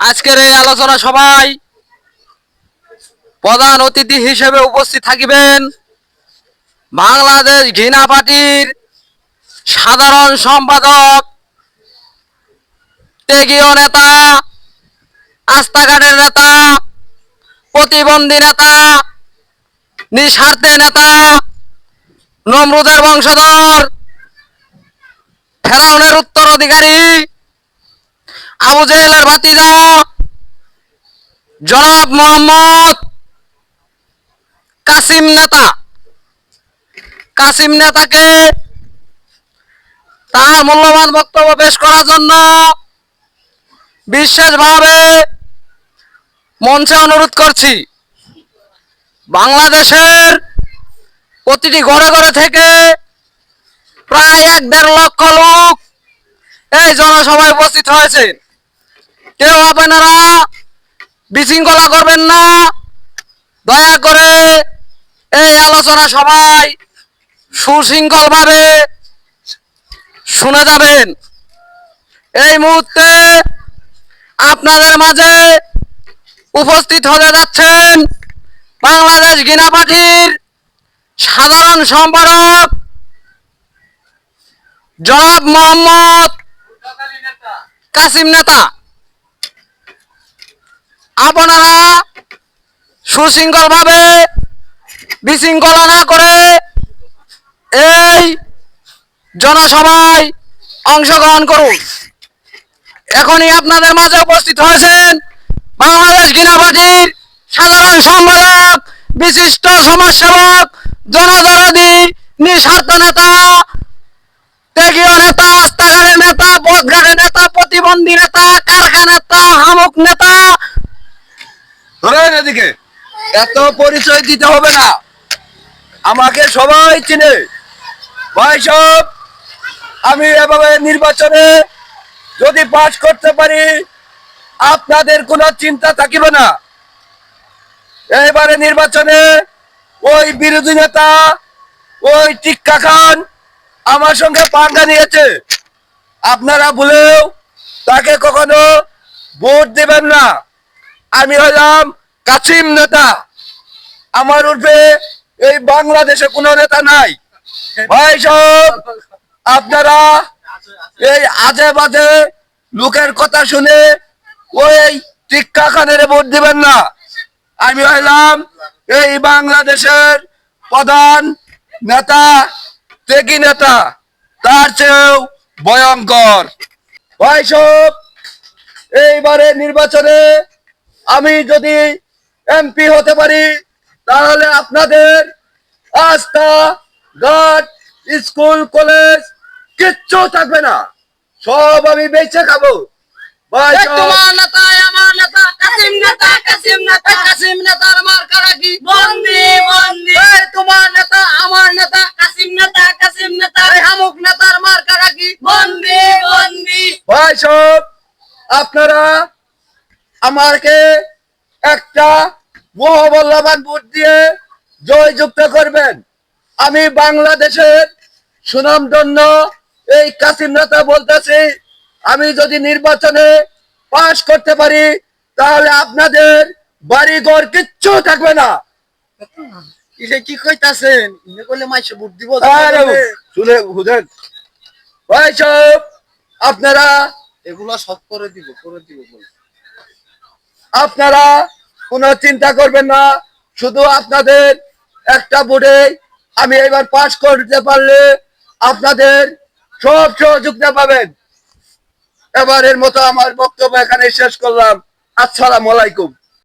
আজকের এই আলোচনা সভায় প্রধান অতিথি হিসেবে উপস্থিত থাকিবেন বাংলাদেশ ঘৃণা পার্টির সাধারণ সম্পাদক, ত্যাগীয় নেতা আস্থাঘাটের নেতা, প্রতিবন্ধী নেতা, নিঃস্বার্থে নেতা, নমরুদের বংশধর, ফেরাউনের উত্তরাধিকারী আবু জেহেলের ভাতিজা, জনাব মোহাম্মদ কাসিম নেতা। কাসিম নেতাকে তার মূল্যবান বক্তব্য পেশ করার জন্য বিশেষভাবে মঞ্চে অনুরোধ করছি। বাংলাদেশের প্রতিটি ঘরে ঘরে থেকে প্রায় এক দেড় লক্ষ লোক এই জনসভায় উপস্থিত হয়েছে। কেউ আপনারা বিশৃঙ্খলা করবেন না। দয়া করে এই আলোচনা সবাই সুশৃঙ্খল ভাবে শুনে যাবেন। এই মুহূর্তে আপনাদের মাঝে উপস্থিত হতে যাচ্ছেন বাংলাদেশ গিনা পার্টির সাধারণ সম্পাদক জনাব মোহাম্মদ কাসিম নেতা। আপনারা সুশৃঙ্খল ভাবে বিশৃঙ্খলা না করে এই জনসভায় অংশগ্রহণ করুন। এখনই আপনাদের মাঝে উপস্থিত হয়েছেন বাংলাদেশ গিনা পার্টির সাধারণ সম্পাদক, বিশিষ্ট সমাজসেবক, জনদরদি, নিঃস্বার্থ নেতা, ত্যাগীয় নেতা আস্থাঘাটের নেতা বোধঘাটের নেতা, প্রতিবন্ধী নেতা কারখানা নেতা হামুক নেতা এদিকে এত পরিচয় দিতে হবে না। আমাকে সবাই চিনে। ভাই সব আমি এভাবে নির্বাচনে যদি পাশ করতে পারি, আপনাদের কোনো চিন্তা থাকিবে না। এবারে নির্বাচনে ওই বিরোধী নেতা, ওই টিক্কা খান আমার সঙ্গে পাঙ্গা নিয়েছে। আপনারা বলেও তাকে কখনো ভোট দেবেন না। আমি হলাম কাছিম নেতা। আমার উঠবে এই বাংলাদেশে কোনো নেতা নাই। ভাই সব আপনারা এই আজে বাজে লোকের কথা শুনে ওই টিক্কা খানের ভোট দিবেন না। আমি হইলাম এই বাংলাদেশের প্রধান নেতা, ত্যাগী নেতা। তার চেয়েও ভয়ঙ্কর। ভাই সব এইবারে নির্বাচনে আমি যদি এমপি হতে পারি তাহলে আপনাদের আস্থা ঘাট স্কুল কলেজ কিচ্ছু থাকবে না। সব আমি বেঁচে খাব। ভাই তোমার নেতা আমার নেতা কাসিম নেতা কাসিম নেতা। কাসিম নেতার মার কারাকি বন্দি বন্দি। তোমার নেতা আমার নেতা। কাসিম নেতা কাসিম নেতা। হামুক নেতার মার কারাকি বন্দি বন্দি। ভাই সব আপনারা আমাকে একটা মহাবল্লভান ভোট দিয়ে জয়যুক্ত করবেন। আমি বাংলাদেশের সুনাম সুনামধন্য এই কাসিম নেতা বলতেছি আমি যদি নির্বাচনে পাশ করতে পারি তাহলে আপনাদের বাড়ি ঘর কিচ্ছু থাকবে না। এটা কি কইতাছেন? ইনে কইলে মাইসে ভোট দিব। আরে শুনে বুঝেন। ভাই সব আপনারা এগুলা সব করে দিব করে দিব আপনারা কোনো চিন্তা করবেন না, শুধু আপনাদের একটা বোর্ডে আমি এবার পাশ করতে পারলে আপনাদের সব সহযোগিতা পাবেন। এবারের মতো আমার বক্তব্য এখানে শেষ করলাম। আসসালাম আলাইকুম।